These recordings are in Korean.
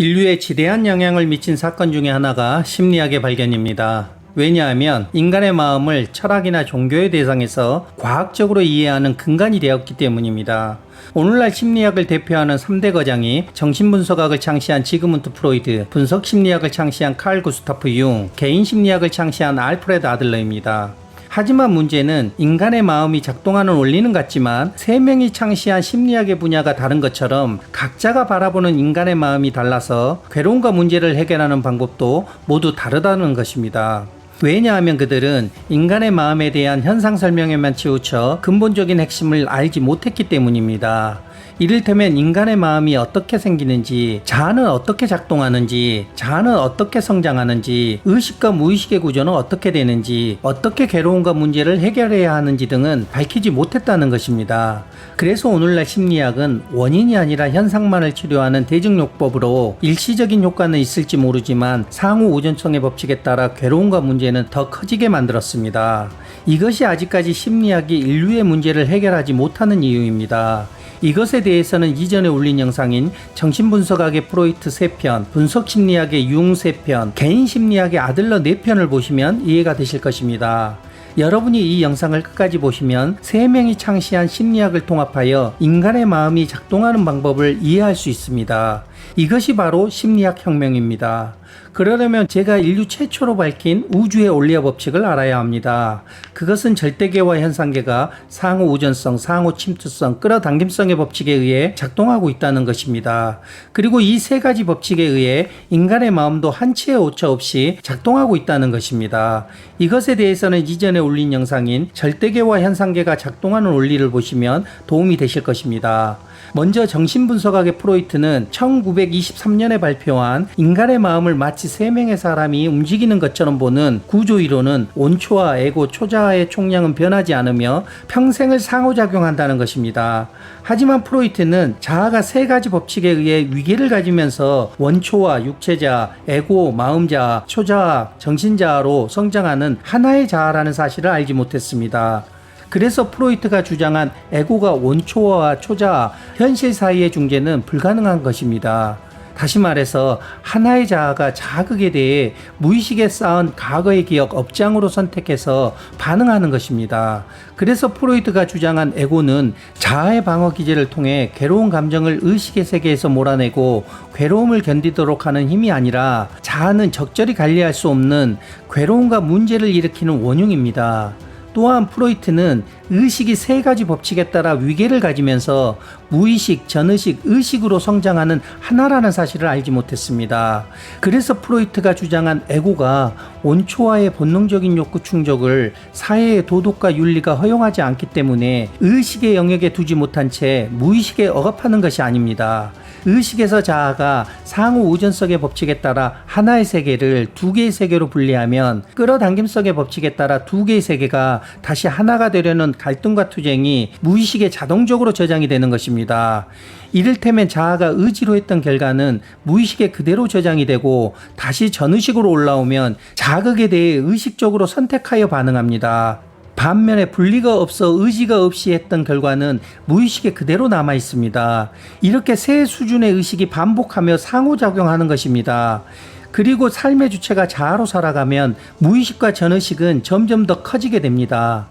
인류에 지대한 영향을 미친 사건 중의 하나가 심리학의 발견입니다. 왜냐하면 인간의 마음을 철학이나 종교의 대상에서 과학적으로 이해하는 근간이 되었기 때문입니다. 오늘날 심리학을 대표하는 3대 거장이 정신분석학을 창시한 지그문트 프로이드, 분석심리학을 창시한 칼 구스타프 융, 개인심리학을 창시한 알프레드 아들러입니다. 하지만 문제는 인간의 마음이 작동하는 원리는 같지만 세 명이 창시한 심리학의 분야가 다른 것처럼 각자가 바라보는 인간의 마음이 달라서 괴로움과 문제를 해결하는 방법도 모두 다르다는 것입니다. 왜냐하면 그들은 인간의 마음에 대한 현상 설명에만 치우쳐 근본적인 핵심을 알지 못했기 때문입니다. 이를테면 인간의 마음이 어떻게 생기는지, 자아는 어떻게 작동하는지, 자아는 어떻게 성장하는지, 의식과 무의식의 구조는 어떻게 되는지, 어떻게 괴로움과 문제를 해결해야 하는지 등은 밝히지 못했다는 것입니다. 그래서 오늘날 심리학은 원인이 아니라 현상만을 치료하는 대증요법으로 일시적인 효과는 있을지 모르지만 상호 우전성의 법칙에 따라 괴로움과 문제는 더 커지게 만들었습니다. 이것이 아직까지 심리학이 인류의 문제를 해결하지 못하는 이유입니다. 이것에 대해서는 이전에 올린 영상인 정신분석학의 프로이트 3편, 분석심리학의 융 3편, 개인심리학의 아들러 4편을 보시면 이해가 되실 것입니다. 여러분이 이 영상을 끝까지 보시면 세 명이 창시한 심리학을 통합하여 인간의 마음이 작동하는 방법을 이해할 수 있습니다. 이것이 바로 심리학 혁명입니다. 그러려면 제가 인류 최초로 밝힌 우주의 원리와 법칙을 알아야 합니다. 그것은 절대계와 현상계가 상호 우전성, 상호 침투성, 끌어당김성의 법칙에 의해 작동하고 있다는 것입니다. 그리고 이 세 가지 법칙에 의해 인간의 마음도 한치의 오차 없이 작동하고 있다는 것입니다. 이것에 대해서는 이전에 올린 영상인 절대계와 현상계가 작동하는 원리를 보시면 도움이 되실 것입니다. 먼저 정신분석학의 프로이트는 1923년에 발표한 인간의 마음을 마치 세 명의 사람이 움직이는 것처럼 보는 구조이론은 온초와 에고, 초자아의 총량은 변하지 않으며 평생을 상호작용한다는 것입니다. 하지만 프로이트는 자아가 세 가지 법칙에 의해 위계를 가지면서 원초와 육체자, 에고, 마음자아, 초자아, 정신자아로 성장하는 하나의 자아라는 사실을 알지 못했습니다. 그래서 프로이트가 주장한 에고가 원초와 초자아, 현실 사이의 중재는 불가능한 것입니다. 다시 말해서 하나의 자아가 자극에 대해 무의식에 쌓은 과거의 기억 업장으로 선택해서 반응하는 것입니다. 그래서 프로이트가 주장한 에고는 자아의 방어 기제를 통해 괴로운 감정을 의식의 세계에서 몰아내고 괴로움을 견디도록 하는 힘이 아니라 자아는 적절히 관리할 수 없는 괴로움과 문제를 일으키는 원흉입니다. 또한 프로이트는 의식이 세 가지 법칙에 따라 위계를 가지면서 무의식, 전의식, 의식으로 성장하는 하나라는 사실을 알지 못했습니다. 그래서 프로이트가 주장한 에고가 온초와의 본능적인 욕구 충족을 사회의 도덕과 윤리가 허용하지 않기 때문에 의식의 영역에 두지 못한 채 무의식에 억압하는 것이 아닙니다. 의식에서 자아가 상호 우전성의 법칙에 따라 하나의 세계를 두 개의 세계로 분리하면 끌어당김성의 법칙에 따라 두 개의 세계가 다시 하나가 되려는 갈등과 투쟁이 무의식에 자동적으로 저장이 되는 것입니다. 이를테면 자아가 의지로 했던 결과는 무의식에 그대로 저장이 되고 다시 전의식으로 올라오면 자극에 대해 의식적으로 선택하여 반응합니다. 반면에 분리가 없어 의지가 없이 했던 결과는 무의식에 그대로 남아 있습니다. 이렇게 세 수준의 의식이 반복하며 상호작용하는 것입니다. 그리고 삶의 주체가 자아로 살아가면 무의식과 전의식은 점점 더 커지게 됩니다.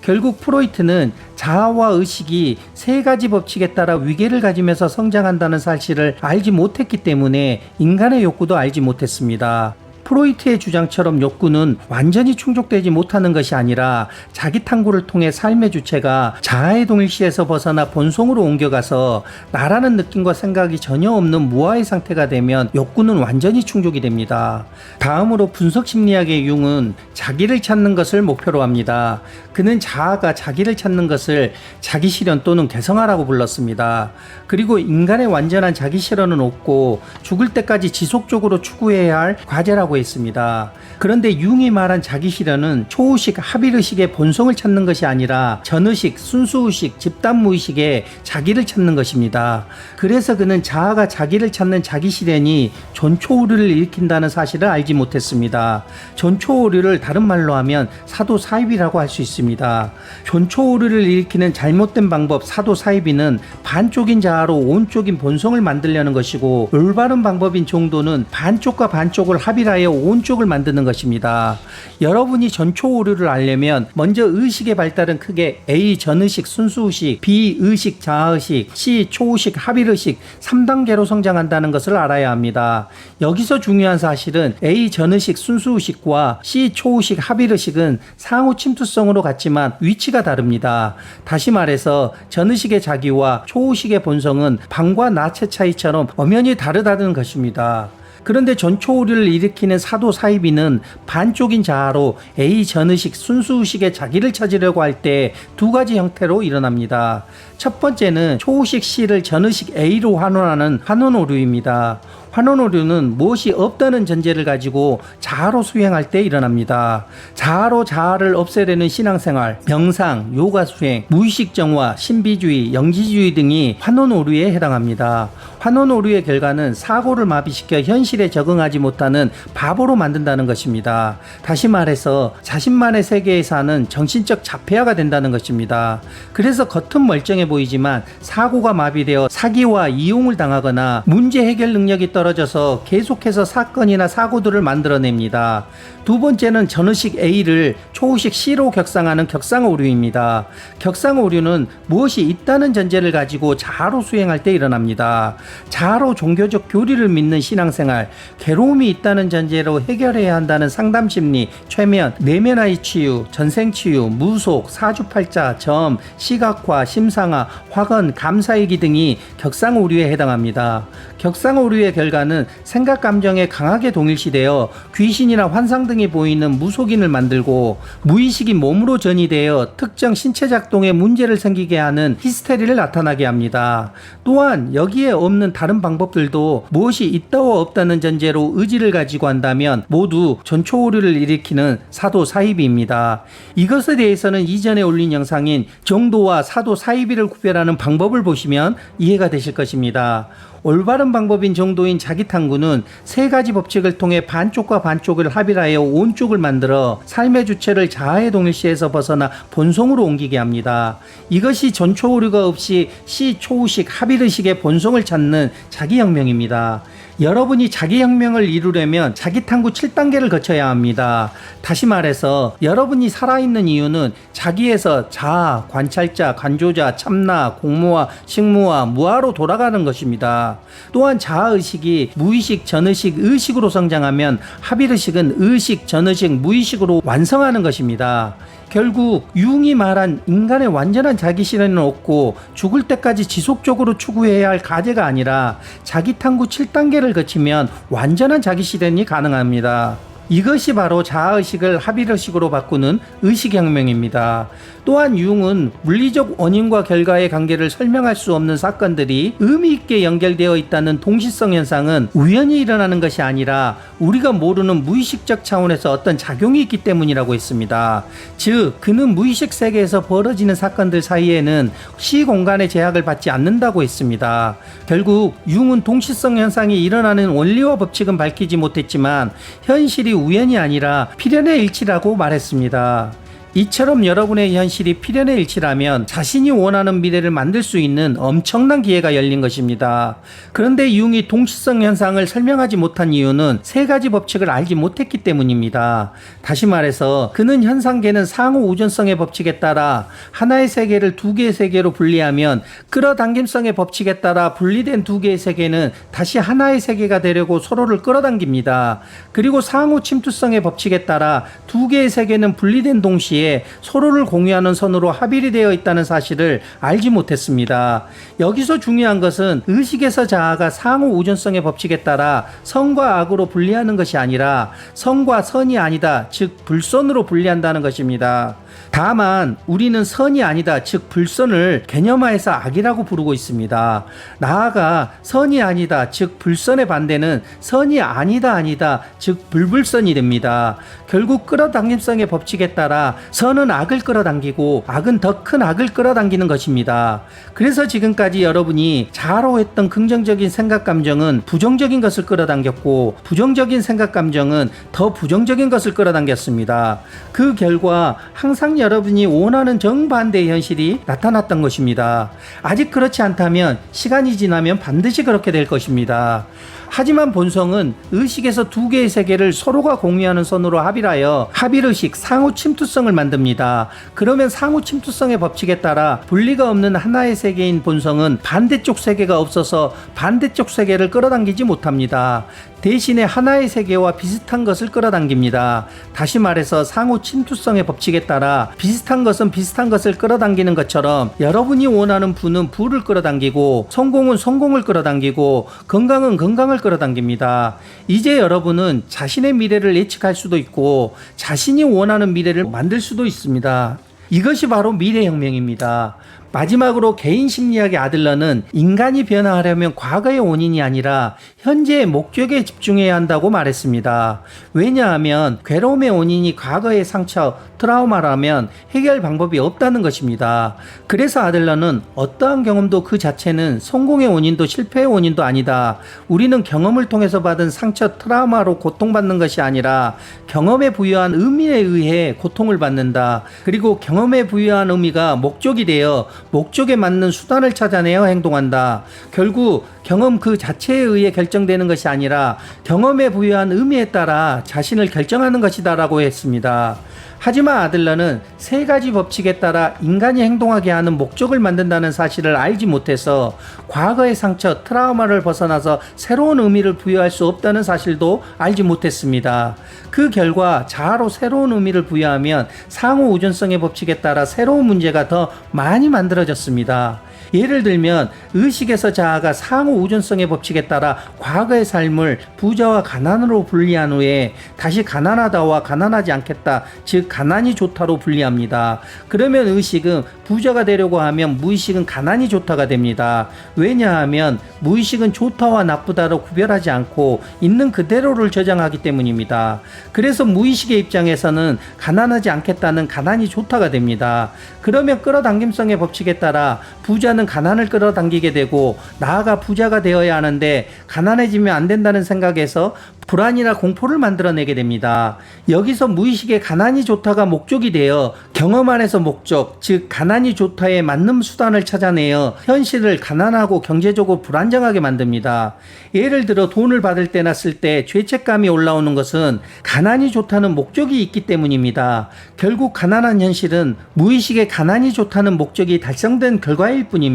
결국 프로이트는 자아와 의식이 세 가지 법칙에 따라 위계를 가지면서 성장한다는 사실을 알지 못했기 때문에 인간의 욕구도 알지 못했습니다. 프로이트의 주장처럼 욕구는 완전히 충족되지 못하는 것이 아니라 자기 탐구를 통해 삶의 주체가 자아의 동일시에서 벗어나 본성으로 옮겨가서 나라는 느낌과 생각이 전혀 없는 무아의 상태가 되면 욕구는 완전히 충족이 됩니다. 다음으로 분석 심리학의 융은 자기를 찾는 것을 목표로 합니다. 그는 자아가 자기를 찾는 것을 자기 실현 또는 개성화라고 불렀습니다. 그리고 인간의 완전한 자기 실현은 없고 죽을 때까지 지속적으로 추구해야 할 과제라고 했습니다. 그런데 융이 말한 자기 실현은 초의식 합일의식의 본성을 찾는 것이 아니라 전의식, 순수의식, 집단무의식의 자기를 찾는 것입니다. 그래서 그는 자아가 자기를 찾는 자기 실현이 존초오류를 일으킨다는 사실을 알지 못했습니다. 존초오류를 다른 말로 하면 사도사입이라고 할 수 있습니다. 존초오류를 일으키는 잘못된 방법 사도사입이는 반쪽인 자아로 온쪽인 본성을 만들려는 것이고 올바른 방법인 정도는 반쪽과 반쪽을 합일하여 온쪽을 만드는 것입니다. 여러분이 전초 오류를 알려면 먼저 의식의 발달은 크게 A 전의식, 순수의식, B 의식, 자아의식, C 초의식, 합일의식 3단계로 성장한다는 것을 알아야 합니다. 여기서 중요한 사실은 A 전의식, 순수의식과 C 초의식, 합일의식은 상호 침투성으로 같지만 위치가 다릅니다. 다시 말해서 전의식의 자기와 초의식의 본성은 방과 나체 차이처럼 엄연히 다르다는 것입니다. 그런데 전초오류를 일으키는 사도 사이비는 반쪽인 자아로 A 전의식 순수의식의 자기를 찾으려고 할 때 두 가지 형태로 일어납니다. 첫 번째는 초의식 C를 전의식 A로 환원하는 환원 오류입니다. 환원 오류는 무엇이 없다는 전제를 가지고 자아로 수행할 때 일어납니다. 자아로 자아를 없애려는 신앙생활, 명상, 요가 수행, 무의식 정화, 신비주의, 영지주의 등이 환원 오류에 해당합니다. 환원 오류의 결과는 사고를 마비시켜 현실에 적응하지 못하는 바보로 만든다는 것입니다. 다시 말해서 자신만의 세계에 사는 정신적 자폐아가 된다는 것입니다. 그래서 겉은 멀쩡해 보이지만 사고가 마비되어 사기와 이용을 당하거나 문제 해결 능력이 떨 어져서 계속해서 사건이나 사고들을 만들어냅니다. 두 번째는 전의식 A를 초의식 C로 격상하는 격상 오류입니다. 격상 오류는 무엇이 있다는 전제를 가지고 자아로 수행할 때 일어납니다. 자아로 종교적 교리를 믿는 신앙생활, 괴로움이 있다는 전제로 해결해야 한다는 상담 심리, 최면, 내면의 치유, 전생 치유, 무속, 사주팔자, 점, 시각화, 심상화, 화건, 감사일기 등이 격상 오류에 해당합니다. 격상 오류의 결 과는 생각 감정에 강하게 동일시되어 귀신이나 환상 등이 보이는 무속인을 만들고 무의식이 몸으로 전이되어 특정 신체 작동에 문제를 생기게 하는 히스테리를 나타나게 합니다. 또한 여기에 없는 다른 방법들도 무엇이 있다와 없다는 전제로 의지를 가지고 한다면 모두 전초오류를 일으키는 사도 사이비입니다. 이것에 대해서는 이전에 올린 영상인 정도와 사도 사이비를 구별하는 방법을 보시면 이해가 되실 것입니다. 올바른 방법인 정도인 자기 탐구는 세 가지 법칙을 통해 반쪽과 반쪽을 합일하여 온쪽을 만들어 삶의 주체를 자아의 동일시에서 벗어나 본성으로 옮기게 합니다. 이것이 전초 오류가 없이 시 초우식 합일의식의 본성을 찾는 자기 혁명입니다. 여러분이 자기 혁명을 이루려면 자기 탐구 7단계를 거쳐야 합니다. 다시 말해서 여러분이 살아있는 이유는 자기에서 자아, 관찰자, 관조자, 참나, 공모와 식무와 무아로 돌아가는 것입니다. 또한 자아의식이 무의식, 전의식, 의식으로 성장하면 합일의식은 의식, 전의식, 무의식으로 완성하는 것입니다. 결국 융이 말한 인간의 완전한 자기 실현은 없고 죽을 때까지 지속적으로 추구해야 할 과제가 아니라 자기 탐구 7단계를 거치면 완전한 자기 실현이 가능합니다. 이것이 바로 자아의식을 합일의식으로 바꾸는 의식혁명입니다. 또한 융은 물리적 원인과 결과의 관계를 설명할 수 없는 사건들이 의미 있게 연결되어 있다는 동시성 현상은 우연히 일어나는 것이 아니라 우리가 모르는 무의식적 차원에서 어떤 작용이 있기 때문이라고 했습니다. 즉, 그는 무의식 세계에서 벌어지는 사건들 사이에는 시공간의 제약을 받지 않는다고 했습니다. 결국 융은 동시성 현상이 일어나는 원리와 법칙은 밝히지 못했지만 현실이 우연이 아니라 필연의 일치라고 말했습니다. 이처럼 여러분의 현실이 필연의 일치라면 자신이 원하는 미래를 만들 수 있는 엄청난 기회가 열린 것입니다. 그런데 융이 동시성 현상을 설명하지 못한 이유는 세 가지 법칙을 알지 못했기 때문입니다. 다시 말해서 그는 현상계는 상호 우전성의 법칙에 따라 하나의 세계를 두 개의 세계로 분리하면 끌어당김성의 법칙에 따라 분리된 두 개의 세계는 다시 하나의 세계가 되려고 서로를 끌어당깁니다. 그리고 상호 침투성의 법칙에 따라 두 개의 세계는 분리된 동시에 사이에 서로를 공유하는 선으로 합일이 되어 있다는 사실을 알지 못했습니다. 여기서 중요한 것은 의식에서 자아가 상호 우존성의 법칙에 따라 선과 악으로 분리하는 것이 아니라 선과 선이 아니다, 즉 불선으로 분리한다는 것입니다. 다만 우리는 선이 아니다, 즉 불선을 개념화해서 악이라고 부르고 있습니다. 나아가 선이 아니다, 즉 불선의 반대는 선이 아니다, 아니다, 즉 불불선이 됩니다. 결국 끌어당김성의 법칙에 따라 선은 악을 끌어당기고 악은 더 큰 악을 끌어당기는 것입니다. 그래서 지금까지 여러분이 자로 했던 긍정적인 생각 감정은 부정적인 것을 끌어당겼고 부정적인 생각 감정은 더 부정적인 것을 끌어당겼습니다. 그 결과 항상 여러분이 원하는 정반대의 현실이 나타났던 것입니다. 아직 그렇지 않다면 시간이 지나면 반드시 그렇게 될 것입니다. 하지만 본성은 의식에서 두 개의 세계를 서로가 공유하는 선으로 합일하여 합일의식 상호 침투성을 만듭니다. 그러면 상호 침투성의 법칙에 따라 분리가 없는 하나의 세계인 본성은 반대쪽 세계가 없어서 반대쪽 세계를 끌어당기지 못합니다. 대신에 하나의 세계와 비슷한 것을 끌어당깁니다. 다시 말해서 상호 침투성의 법칙에 따라 비슷한 것은 비슷한 것을 끌어당기는 것처럼 여러분이 원하는 부는 부를 끌어당기고 성공은 성공을 끌어당기고 건강은 건강을 끌어당깁니다. 이제 여러분은 자신의 미래를 예측할 수도 있고 자신이 원하는 미래를 만들 수도 있습니다. 이것이 바로 미래혁명입니다. 마지막으로 개인 심리학의 아들러는 인간이 변화하려면 과거의 원인이 아니라 현재의 목적에 집중해야 한다고 말했습니다. 왜냐하면 괴로움의 원인이 과거의 상처, 트라우마라면 해결 방법이 없다는 것입니다. 그래서 아들러는 어떠한 경험도 그 자체는 성공의 원인도 실패의 원인도 아니다. 우리는 경험을 통해서 받은 상처, 트라우마로 고통받는 것이 아니라 경험에 부여한 의미에 의해 고통을 받는다. 그리고 경험에 부여한 의미가 목적이 되어 목적에 맞는 수단을 찾아내어 행동한다. 결국 경험 그 자체에 의해 결정되는 것이 아니라 경험에 부여한 의미에 따라 자신을 결정하는 것이다라고 했습니다. 하지만 아들러는 세 가지 법칙에 따라 인간이 행동하게 하는 목적을 만든다는 사실을 알지 못해서 과거의 상처, 트라우마를 벗어나서 새로운 의미를 부여할 수 없다는 사실도 알지 못했습니다. 그 결과 자아로 새로운 의미를 부여하면 상호 우전성의 법칙에 따라 새로운 문제가 더 많이 만들어졌습니다. 예를 들면 의식에서 자아가 상호 우전성의 법칙에 따라 과거의 삶을 부자와 가난으로 분리한 후에 다시 가난하다와 가난하지 않겠다 즉 가난이 좋다로 분리합니다. 그러면 의식은 부자가 되려고 하면 무의식은 가난이 좋다가 됩니다. 왜냐하면 무의식은 좋다와 나쁘다로 구별하지 않고 있는 그대로를 저장하기 때문입니다. 그래서 무의식의 입장에서는 가난하지 않겠다는 가난이 좋다가 됩니다. 그러면 끌어당김성의 법칙에 따라 부자는 가난을 끌어당기게 되고 나아가 부자가 되어야 하는데 가난해지면 안 된다는 생각에서 불안이나 공포를 만들어내게 됩니다. 여기서 무의식의 가난이 좋다가 목적이 되어 경험 안에서 목적, 즉 가난이 좋다에 맞는 수단을 찾아내어 현실을 가난하고 경제적으로 불안정하게 만듭니다. 예를 들어 돈을 받을 때나 쓸 때 죄책감이 올라오는 것은 가난이 좋다는 목적이 있기 때문입니다. 결국 가난한 현실은 무의식의 가난이 좋다는 목적이 달성된 결과일 뿐입니다.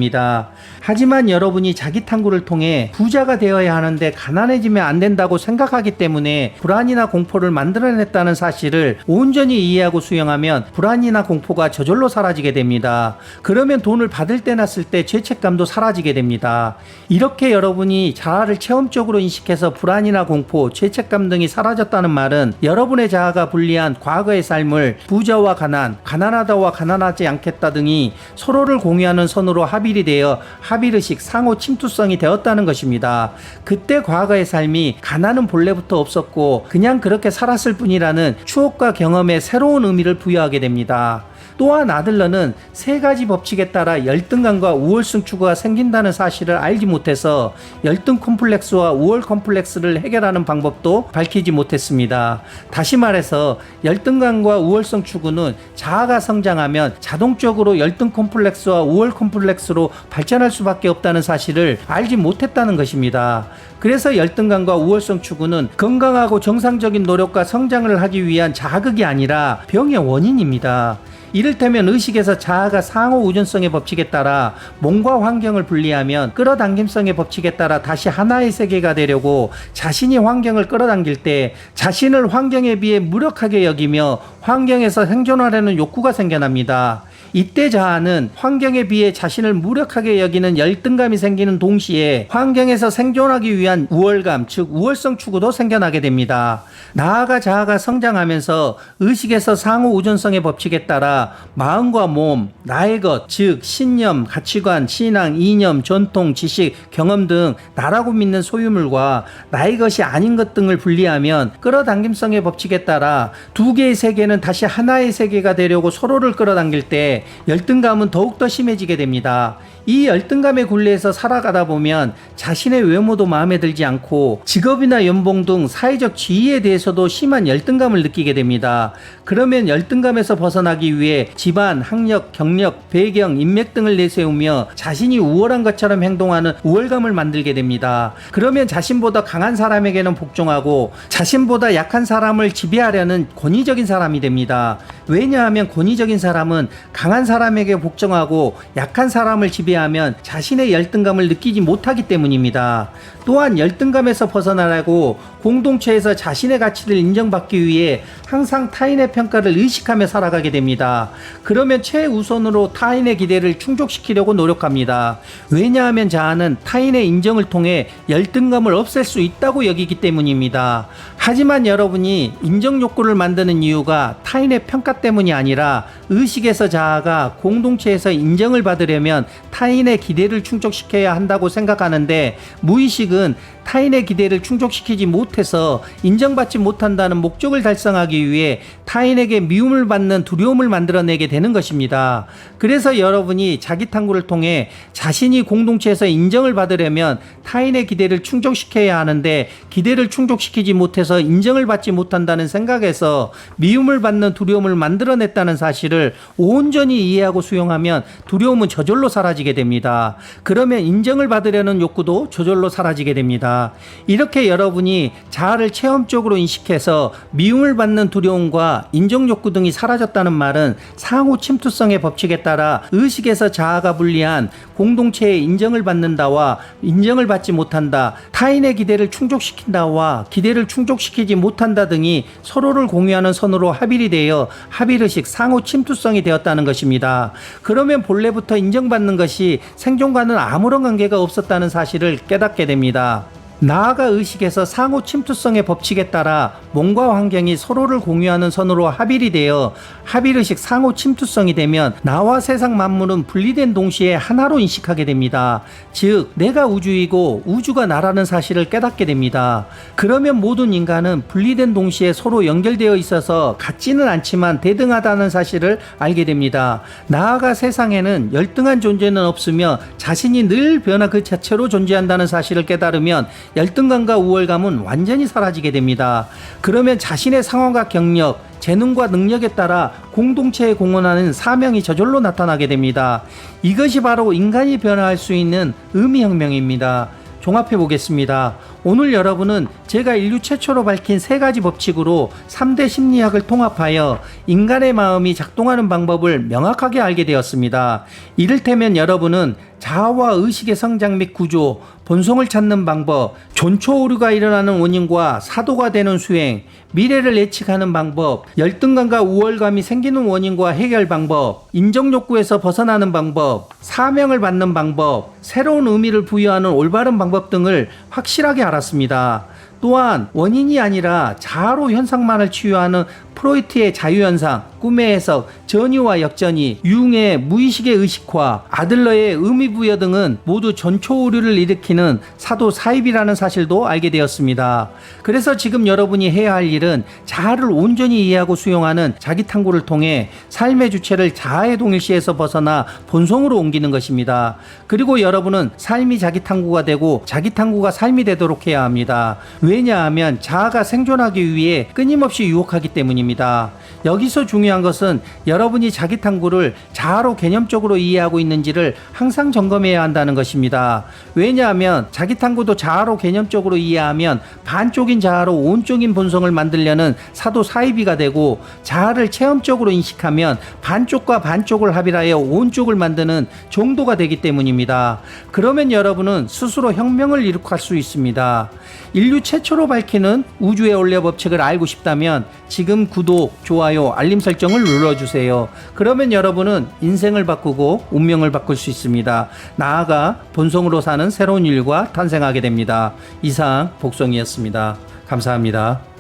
하지만 여러분이 자기 탐구를 통해 부자가 되어야 하는데 가난해지면 안 된다고 생각하기 때문에 불안이나 공포를 만들어냈다는 사실을 온전히 이해하고 수용하면 불안이나 공포가 저절로 사라지게 됩니다. 그러면 돈을 받을 때나 쓸 때 죄책감도 사라지게 됩니다. 이렇게 여러분이 자아를 체험적으로 인식해서 불안이나 공포, 죄책감 등이 사라졌다는 말은 여러분의 자아가 불리한 과거의 삶을 부자와 가난, 가난하다와 가난하지 않겠다 등이 서로를 공유하는 선으로 합 일이 되어 합일의식 상호 침투성이 되었다는 것입니다. 그때 과거의 삶이 가난은 본래부터 없었고 그냥 그렇게 살았을 뿐이라는 추억과 경험에 새로운 의미를 부여하게 됩니다. 또한 아들러는 세 가지 법칙에 따라 열등감과 우월성 추구가 생긴다는 사실을 알지 못해서 열등 콤플렉스와 우월 콤플렉스를 해결하는 방법도 밝히지 못했습니다. 다시 말해서 열등감과 우월성 추구는 자아가 성장하면 자동적으로 열등 콤플렉스와 우월 콤플렉스로 발전할 수밖에 없다는 사실을 알지 못했다는 것입니다. 그래서 열등감과 우월성 추구는 건강하고 정상적인 노력과 성장을 하기 위한 자극이 아니라 병의 원인입니다. 이를테면 의식에서 자아가 상호 우전성의 법칙에 따라 몸과 환경을 분리하면 끌어당김성의 법칙에 따라 다시 하나의 세계가 되려고 자신이 환경을 끌어당길 때 자신을 환경에 비해 무력하게 여기며 환경에서 생존하려는 욕구가 생겨납니다. 이때 자아는 환경에 비해 자신을 무력하게 여기는 열등감이 생기는 동시에 환경에서 생존하기 위한 우월감, 즉 우월성 추구도 생겨나게 됩니다. 나아가 자아가 성장하면서 의식에서 상호 우전성의 법칙에 따라 마음과 몸, 나의 것, 즉 신념, 가치관, 신앙, 이념, 전통, 지식, 경험 등 나라고 믿는 소유물과 나의 것이 아닌 것 등을 분리하면 끌어당김성의 법칙에 따라 두 개의 세계는 다시 하나의 세계가 되려고 서로를 끌어당길 때 열등감은 더욱더 심해지게 됩니다. 이 열등감의 굴레에서 살아가다 보면 자신의 외모도 마음에 들지 않고 직업이나 연봉 등 사회적 지위에 대해서도 심한 열등감을 느끼게 됩니다. 그러면 열등감에서 벗어나기 위해 집안, 학력, 경력, 배경, 인맥 등을 내세우며 자신이 우월한 것처럼 행동하는 우월감을 만들게 됩니다. 그러면 자신보다 강한 사람에게는 복종하고 자신보다 약한 사람을 지배하려는 권위적인 사람이 됩니다. 왜냐하면 권위적인 사람은 강한 사람에게 복종하고 약한 사람을 지배하면 자신의 열등감을 느끼지 못하기 때문입니다. 또한 열등감에서 벗어나라고 공동체에서 자신의 가치를 인정받기 위해 항상 타인의 평가를 의식하며 살아가게 됩니다. 그러면 최우선으로 타인의 기대를 충족시키려고 노력합니다. 왜냐하면 자아는 타인의 인정을 통해 열등감을 없앨 수 있다고 여기기 때문입니다. 하지만 여러분이 인정 욕구를 만드는 이유가 타인의 평가 때문이 아니라 의식에서 자아가 공동체에서 인정을 받으려면 타인의 기대를 충족시켜야 한다고 생각하는데 무의식은 타인의 기대를 충족시키지 못해 서 인정받지 못한다는 목적을 달성하기 위해 타인에게 미움을 받는 두려움을 만들어내게 되는 것입니다. 그래서 여러분이 자기 탐구를 통해 자신이 공동체에서 인정을 받으려면 타인의 기대를 충족시켜야 하는데 기대를 충족시키지 못해서 인정을 받지 못한다는 생각에서 미움을 받는 두려움을 만들어냈다는 사실을 온전히 이해하고 수용하면 두려움은 저절로 사라지게 됩니다. 그러면 인정을 받으려는 욕구도 저절로 사라지게 됩니다. 이렇게 여러분이 자아를 체험적으로 인식해서 미움을 받는 두려움과 인정 욕구 등이 사라졌다는 말은 상호 침투성의 법칙에 따라 의식에서 자아가 분리한 공동체의 인정을 받는다와 인정을 받지 못한다, 타인의 기대를 충족시킨다와 기대를 충족시키지 못한다 등이 서로를 공유하는 선으로 합일이 되어 합일의식 상호 침투성이 되었다는 것입니다. 그러면 본래부터 인정받는 것이 생존과는 아무런 관계가 없었다는 사실을 깨닫게 됩니다. 나아가 의식에서 상호 침투성의 법칙에 따라 몸과 환경이 서로를 공유하는 선으로 합일이 되어 합일의식 상호 침투성이 되면 나와 세상 만물은 분리된 동시에 하나로 인식하게 됩니다. 즉, 내가 우주이고 우주가 나라는 사실을 깨닫게 됩니다. 그러면 모든 인간은 분리된 동시에 서로 연결되어 있어서 같지는 않지만 대등하다는 사실을 알게 됩니다. 나아가 세상에는 열등한 존재는 없으며 자신이 늘 변화 그 자체로 존재한다는 사실을 깨달으면 열등감과 우월감은 완전히 사라지게 됩니다. 그러면 자신의 상황과 경력, 재능과 능력에 따라 공동체에 공헌하는 사명이 저절로 나타나게 됩니다. 이것이 바로 인간이 변화할 수 있는 의미혁명입니다. 종합해 보겠습니다. 오늘 여러분은 제가 인류 최초로 밝힌 세 가지 법칙으로 3대 심리학을 통합하여 인간의 마음이 작동하는 방법을 명확하게 알게 되었습니다. 이를테면 여러분은 자아와 의식의 성장 및 구조, 본성을 찾는 방법, 존초 오류가 일어나는 원인과 사도가 되는 수행, 미래를 예측하는 방법, 열등감과 우월감이 생기는 원인과 해결 방법, 인정 욕구에서 벗어나는 방법, 사명을 받는 방법, 새로운 의미를 부여하는 올바른 방법 등을 확실하게 알 았습니다. 또한 원인이 아니라 자아로 현상만을 치유하는 프로이트의 자유현상, 꿈의 해석, 전이와 역전이, 융의 무의식의 의식화, 아들러의 의미부여 등은 모두 전초오류를 일으키는 사도 사입이라는 사실도 알게 되었습니다. 그래서 지금 여러분이 해야 할 일은 자아를 온전히 이해하고 수용하는 자기 탐구를 통해 삶의 주체를 자아의 동일시에서 벗어나 본성으로 옮기는 것입니다. 그리고 여러분은 삶이 자기 탐구가 되고 자기 탐구가 삶이 되도록 해야 합니다. 왜냐하면 자아가 생존하기 위해 끊임없이 유혹하기 때문입니다. 때문입니다. 여기서 중요한 것은 여러분이 자기 탐구를 자아로 개념적으로 이해하고 있는지를 항상 점검해야 한다는 것입니다. 왜냐하면 자기 탐구도 자아로 개념적으로 이해하면 반쪽인 자아로 온쪽인 본성을 만들려는 사도 사이비가 되고 자아를 체험적으로 인식하면 반쪽과 반쪽을 합일하여 온쪽을 만드는 정도가 되기 때문입니다. 그러면 여러분은 스스로 혁명을 이룩할 수 있습니다. 인류 최초로 밝히는 우주의 원래 법칙을 알고 싶다면 지금 구독, 좋아요, 알림 설정을 눌러주세요. 그러면 여러분은 인생을 바꾸고 운명을 바꿀 수 있습니다. 나아가 본성으로 사는 새로운 인류가 탄생하게 됩니다. 이상 복성이었습니다. 감사합니다.